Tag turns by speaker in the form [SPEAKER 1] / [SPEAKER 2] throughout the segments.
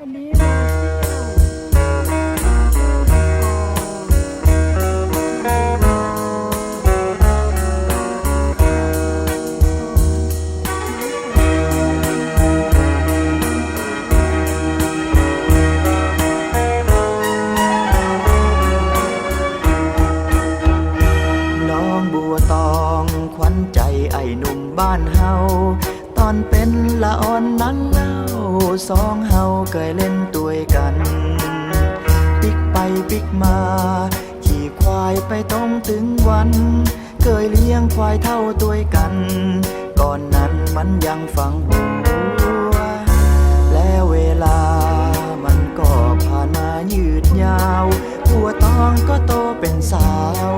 [SPEAKER 1] วัน
[SPEAKER 2] สองเฮาเคยเล่นตัวยกัน ปิกไปปิกมา ขี่ควายไปตรงถึงวัน เคยเลี้ยงควายเท่าตัวยกัน ก่อนนั้นมันยังฟังหัว แล้วเวลามันก็ผ่านมายืดยาว หัวตองก็โตเป็นสาว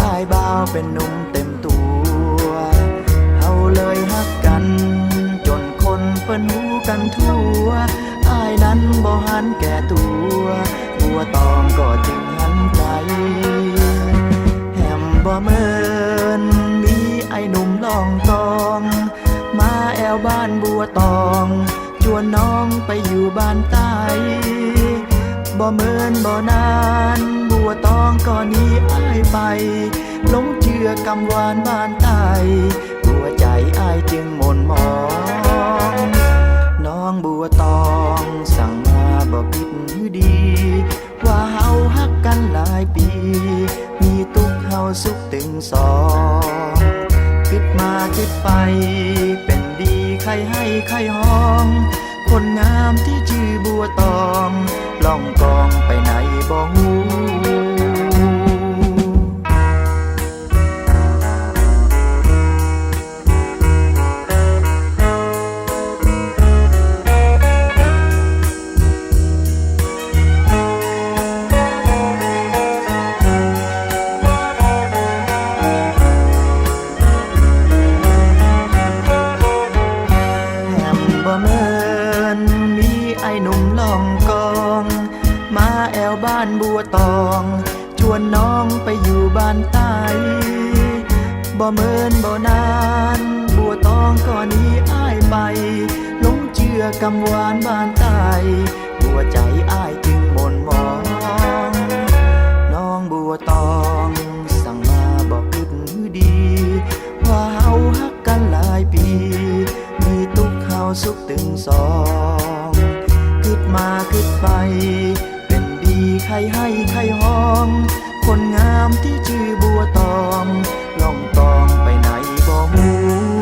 [SPEAKER 2] อายบ่าวเป็นหนุ่ม วอายนั้นบ่หันแก่ตัวหัวตองก็จึงหันใจ แหมบ่เมินมีไอ้หนุ่มลองตอง มาแอวบ้านบัวตองชวนน้องไปอยู่บ้านใต้บ่เมินบ่นาน บัวตองก็หนี้อ้ายไปหลงเชื่อกำวานบ้านใต้หัวใจอ้ายจึงหม่นหมอง องบัวตองสั่งมาบอกคิดหือดี ว่าเฮาฮักกันหลายปี มีตุกเฮาสุขตึงสองคิดมาคิดไป เป็นดีใครให้ใครห้อง คนงามที่ชื่อบัวตองล่องกองไปไหนบ่หู ตอง ชวนน้องไปอยู่บ้านใต้บ่เมินบ่นาน บัวตองก็หนี้อ้ายไปหลงเชื่อกำวานบ้านใต้บัวใจอ้ายจึงหม่นหมอง น้องบัวตองสั่งมาบอกคิดหือดี ว่าเฮาฮักกันหลายปี มีตุกเฮาสุขตึงสองคิดมาคิด ใครให้ใครห้อง คนงามที่ชื่อบัวตองล่องตองไปไหนบ่หู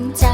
[SPEAKER 3] นใจ